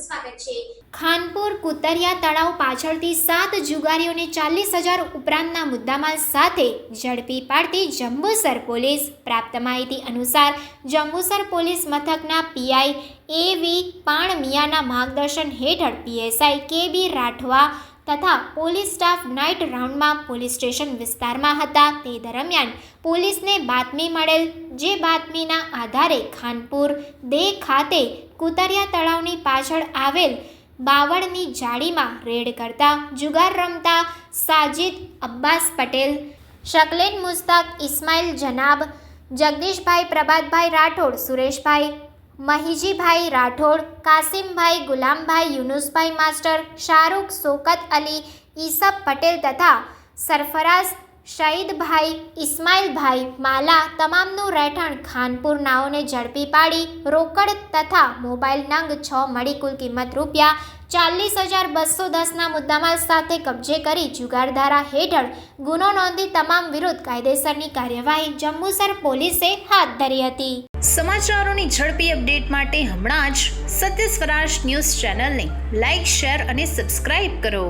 સ્વાગત છે. ખાનપુર કુતરિયા તળાવ પાછળથી સાત જુગારીઓને ચાલીસ હજાર ઉપરાંતના મુદ્દામાલ સાથે ઝડપી પાડતી જંબુસર પોલીસ. પ્રાપ્ત માહિતી અનુસાર, જંબુસર પોલીસ મથકના પીઆઈ એવી પાણમિયાના માર્ગદર્શન હેઠળ પીએસઆઈ કે બી રાઠવા તથા પોલીસ સ્ટાફ નાઇટ રાઉન્ડમાં પોલીસ સ્ટેશન વિસ્તારમાં હતા. તે દરમિયાન પોલીસને બાતમી મળેલ જે બાતમીના આધારે ખાનપુર દે ખાતે કુતરિયા તળાવની પાછળ આવેલ બાવળની જાળીમાં રેડ કરતા જુગાર રમતા સાજિદ અબ્બાસ પટેલ, શકલેન મુસ્તાક ઇસ્માઇલ જનાબ, જગદીશભાઈ પ્રભાતભાઈ રાઠોડ, સુરેશભાઈ મહીજીભાઈ રાઠોડ, કાસિમભાઈ ગુલામભાઈ, યુનુસભાઈ માસ્ટર, શાહરૂખ સોકત અલી, ઈસબ પટેલ તથા સરફરાઝ શહીદભાઈ, ઇસ્માઇલભાઈ, માલા તમામનું રહેઠાણ ખાનપુર નાઓને ઝડપી પાડી, રોકડ તથા મોબાઈલ નંગ છ મળી કુલ કિંમત રૂપિયા ચાલીસ હજાર બસો દસના મુદ્દામાલ સાથે કબજે કરી જુગારધારા હેઠળ ગુનો નોંધી તમામ વિરુદ્ધ કાયદેસરની કાર્યવાહી જંબુસર પોલીસે હાથ ધરી હતી. સમાચારોની ઝડપી અપડેટ માટે હમણાં જ સત્ય સ્વરાજ ન્યૂઝ ચેનલને લાઇક શેર અને સબસ્ક્રાઇબ કરો.